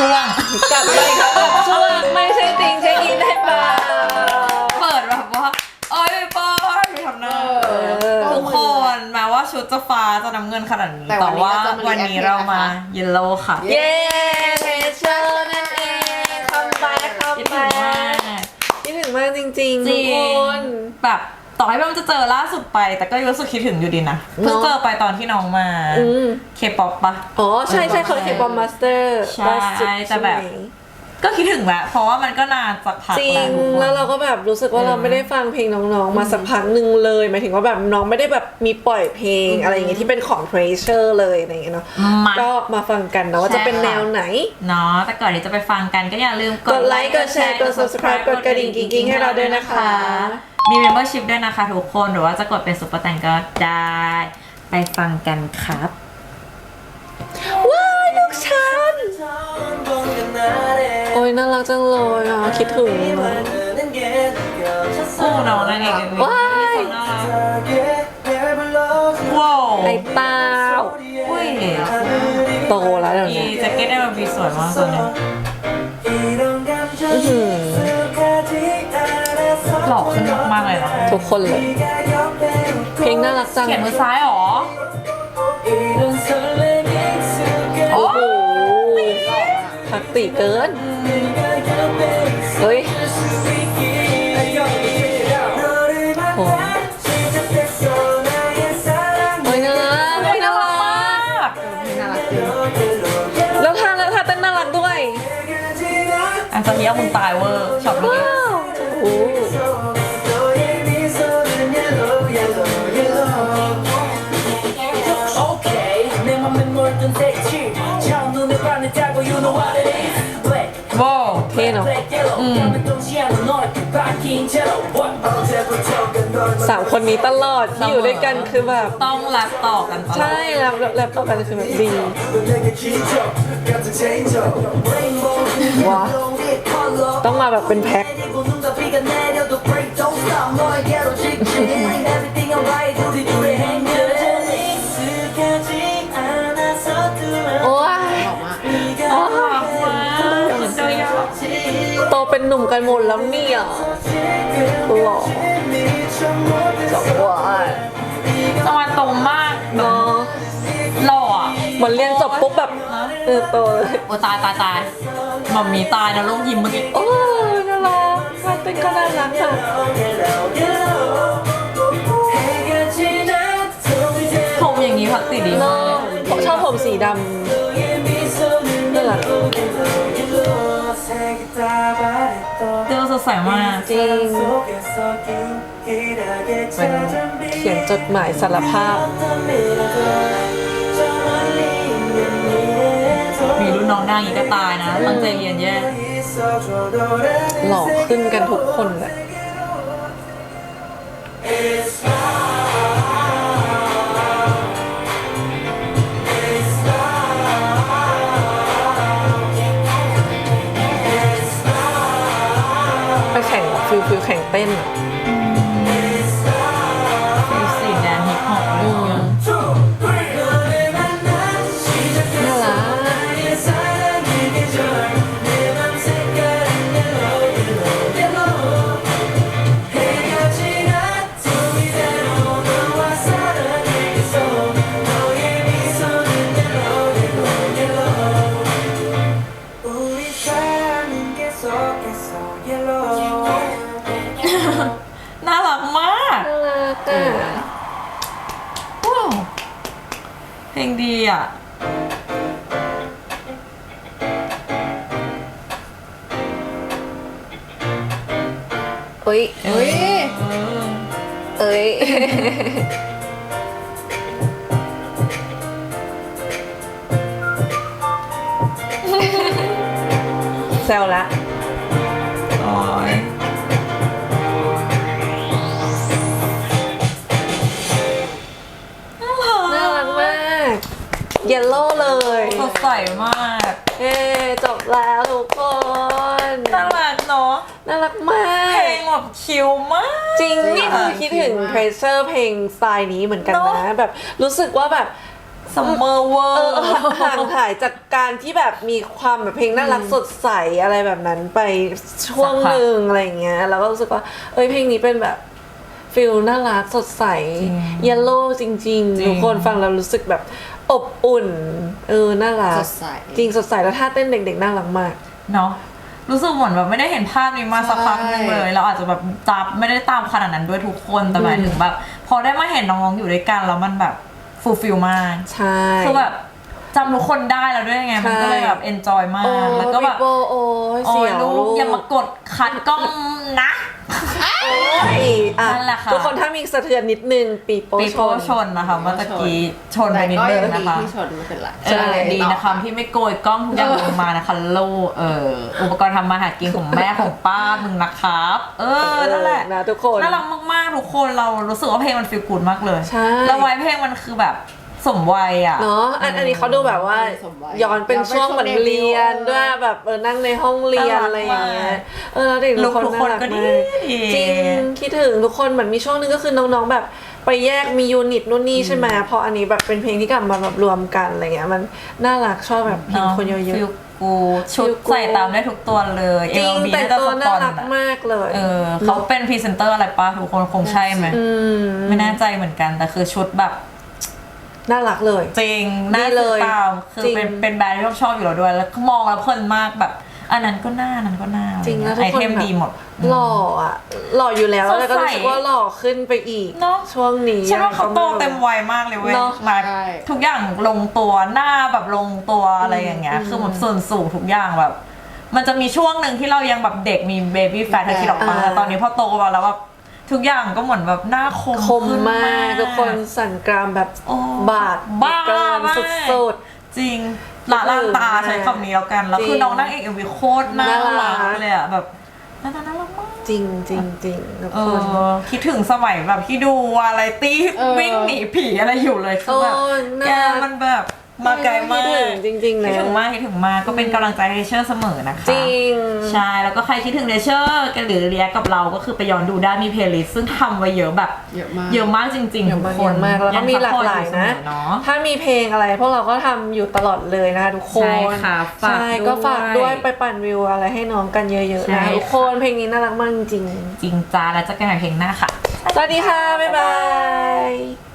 ช่วง กลับมาอีกแล้วกับช่วงไม่ใช่ติงเช็คอินได้เปล่าเปิดแบบว่าเอ้ยปอนไปทำหน้าเออทุกคนแม้ว่าชุดจะฟ้าจะน้ำเงินขนาดนี้แต่แต่วัว่านนี้เราจะมาวันนี้ react เรามานะคะเยลโล่ค่ะเย้เพเชอร์นั่นเองคัมแบ็คคัมคิดถึแบ็งมาก คิดถึงมากจริงๆจทุริกงคน แบบ ต่อให้มันจะเจอล่าสุดไป แต่ก็รู้สึกคิดถึงอยู่ดีนะ เพิ่งเนอะเจอไปตอนที่น้องมาอืม เคป๊อปปะ อ๋อ ใช่ใช่เขาเคปอมมาสเตอร์ใช่แต่แบบ ก็คิดถึงแหละเพราะว่ามันก็นานสักพักจริแล้วงทุกคน แล้วเราก็แบบรู้สึกว่าเออเราไม่ได้ฟังเพลงน้องๆ มาสักพักหนึ่งเลยหมายถึงว่าแบบน้องไม่ได้แบบมีปล่อยเพลงอะไรอย่างเงี้ยที่เป็นของ Treasure เลยอะไรอย่างเงี้ยเนาะมาก็มาฟังกันนะว่าจะเป็นใช่ค่ะแนวไหน เนาะแต่ก่อนที่จะไปฟังกันก็อย่าลืมกดไลค์กดแชร์กด subscribe กดกระดิ่งกิ๊งๆให้เราด้วยนะคะ มี membership ด้วยนะคะทุกคน หรือว่าจะกดเป็นซุปเปอร์แตงก็ได้ ไปฟังกันครับ ว้ายลูกฉัน โอ้ยน่ารักจังเลยอะคิดถึงอะโอ้น้องนั่นเองว้ายน่ารักว้าวไอ้เต้าอุ้ยโตแล้วเดี๋ยวมีนี้แจ็คเก็ตได้มาบีสวยมากตัวเนี้ หล่อขึ้นมากๆเลยนะทุกคนเลย เพลงน่ารักจัง เขียนมือซ้ายเหรอ โอ้โหพักติเกิน เฮ้ยโอ้โอ้ยน่ารักเฮ้ยน่ารักมากน่ารักจริงแล้วท่าแล้วท่าเต้นน่ารักด้วย อันตอนนี้เอามึงตายเวอร์ช็อตเมื่อว้ากี้ ว้าวเท่เนาะสามคนนี้ตลอดที่อยู่ด้วยกันคือแบบต้องแรปต่อกันตลอดใช่แล้วแล้วต่อกันคือแบบดีว้าต้องมาแบบเป็นแพ็ค โตเป็นหนุ่มกันหมดแล้วเนี่ยหล่อสองวันจังหวะตรงมากเนาะหล่ออะเหมือนเรียนจบปุ๊บแบบเออโตเลยโอ้ตายตายตายหม่อมมีตายนะลูกยิ้มเมื่อกี้โอ้ยน่ารักมาเป็นก็น่ารักค่ะผมอย่างนี้พักติดดีเนาะมากผมชอบผมสีดำ สดใสมากจริงมันเขียนจดหมายสารภาพ มีรุ่นน้องหน้างนี้ก็ตายนะ ตั้งใจเรียนแย่หล่อขึ้นกันทุกคนเลย ลงดีอะ เอ้ยเฮ้ยเอ้ย แซวละ โอ้ย เยลโล่เลยสดใสมากเย้จบแล้วทุกคนน่ารักเนาะน่ารักมาเพลกงแบบคิวมาก จริงนี่คือคิดถึง Treasure เพลงสไตล์นี้เหมือนกันเนนะอะแบบรู้สึกว่าแบบซัมเมอร์เวอเออร์ห่างหายจากการที่แบบมีความแบบเพลงน่ารักสดใสอะไรแบบนั้นไปช่วงหนึ่งอะไรอย่างเงี้ยแล้วก็รู้สึกว่า เอ้ยเพลงนี้เป็นแบบฟิลน่ารักสดใสเยลโล่จริง ๆ ทุกคนฟังแล้วรู้สึกแบบ อบอุ่น เออ น่ารัก สดใส จริงสดใสแล้วท่าเต้นเด็กๆ น่ารักมาก เนาะรู้สึกเหมือนแบบไม่ได้เห็นภาพนี้มาสักพักหนึงเลยเราอาจจะแบบจับไม่ได้ตามขนาดนั้นด้วยทุกคนแต่หมายถึงแบบพอได้มาเห็นน้องๆอยู่ด้วยกันแล้วมันแบบฟูลฟิลมาก ใช่ คือแบบ จำทุกคนได้แล้วด้วยไง มันก็เลยแบบเอนจอยมาโอ้กแล้วก็แบบพี่โบโอ้ยโอ้เสียยวลูกอย่ามากดคัดกล้องนะ โอ้ยอะนั่นแหละค่ะ ทุกคนถ้ามีสะเทือนนิดนึงปีโป้ปีชโป้นชนนะคะเมื่อตะกี้ชนไปนิดนึงแต่ก็นะยังคะดีที่ชนไม่เป็นไรเออดีนะคะที่ไม่โกยกล้องทุกอย่างลงมานะคะโลเอออุปกรณ์ทำมาหากินของแม่ของป้ามึงนะครับ เออนั่นแหละ นะทุกคน น่ารักมาก ๆ ทุกคนเรารู้สึกว่าเพลงมันฟีลกูดมากเลย ใช่ แล้วไว้เพลงมันคือแบบ สมวัยอะ เนาะอันอันนี้เขาดูแบบว่าสมวัยย้อนเป็นช่วงเหมือนย้อนเป็นช่วงเรียนเดบิวต์ด้วยแบบเออนั่งในห้องเรียนน่ารักอะไรอย่างเงี้ยมากเออแล้วเด็กทุกคนลูกทุกคนน่ารักก็ดีมากจริงคิดถึงทุกคนเหมือนมีช่วงนึงก็คือน้องๆแบบไปแยกมียูนิตนู่นนี่ใช่ไหมพออันนี้แบบเป็นเพลงที่กลับมาแบบรวมกันอะไรเงี้ยมันน่ารักชอบแบบเห็นคนเยอะฟิลกูชุด Feel good ใส่ตามได้ทุกตัวเลยๆจริงเอลบีแต่งน่าจะตัวสปน่าอนรักอะมากเลย เออเขาเป็นพรีเซนเตอร์อะไรปะทุกคนคงใช่ไหม อืม ไม่แน่ใจเหมือนกันแต่คือชุดแบบ น่ารักเลย จริงน่าดีเลซื้อยตามคือจริงเป็นเป็นแบรนด์ที่ชอบชอบอยู่แล้วด้วย แล้วมองแล้วเพลินมากแบบ อันนั้นก็น่าอันนั้นก็น่าจริงแล้วทุไอกคนเทมแบบดีหมด หล่ออะหล่ออยู่แล้วสดใสแล้วก็รู้สึกว่าหล่อขึ้นไปอีกเนอะ ช่วงนี้ฉันว่าเขาโตยังไงก็ไรู้เต็มวัยมากเลยเว้ยเนอะมาใช่ ทุกอย่างลงตัวหน้าแบบลงตัวอะไรอย่างเงี้ยคือแบบส่วนสูงทุกอย่างแบบ มันจะมีช่วงหนึ่งที่เรายังแบบเด็กมีเบบี้แฟทคิดออกมาอ่า แต่ตอนนี้พอโตมาแล้วแบบ ทุกอย่างก็เหมือนแบบหน้าคมคมขึ้นมากทุกคนสั่นกรามแบบโอ้บาดบ้ากรามมากสุด จริงละล่างตาใช้คำนี้แล้วกันแล้วคือจริงน้องนางเอกเอ็มวีโคตรน่าน่ารัรัก กเลยอะแบบน่ารักน่ารักมากๆจริงจริงจริงทุกเอคน อคิดถึงสมัยแบบที่ดูวาไรตี้เออวิ่งหนีผีอะไรอยู่เลยคือแบบโอ้น่า แกมันแบบ มาไกลมากคิดถึงจริงๆคินะดถึงมากคิดถึงมากก็เป็นกำลังใจให้เชอร์เสมอนะคะจริง ใช่แล้วก็ใครคิดถึงเดเชอร์กันหรือเรียกกับเราก็คือไปย้อนดูได้มีเพลย์ลิสต์ซึ่งทำไว้เยอะแบบเยอะมาก เยอะมากจริงเยๆอะทุกมากคเยนอะมากแล้วก็มีหลากหลายนะง support อเสมอเนาะ ถ้ามีเพลงอะไรพวกเราก็ทำอยู่ตลอดเลยนะคะทุกคนใช่ค่ะฝากใช่ด้วยก็ฝากด้วยไปปั่นวิวอะไรให้น้องกันเยอะๆใช่นะทุกคนเพลงนี้น่ารักมากจริงจริงจ้าแล้วเจอกันใหม่เพลงหน้าค่ะ ๆสวัสดีค่ะ บ๊ายบาย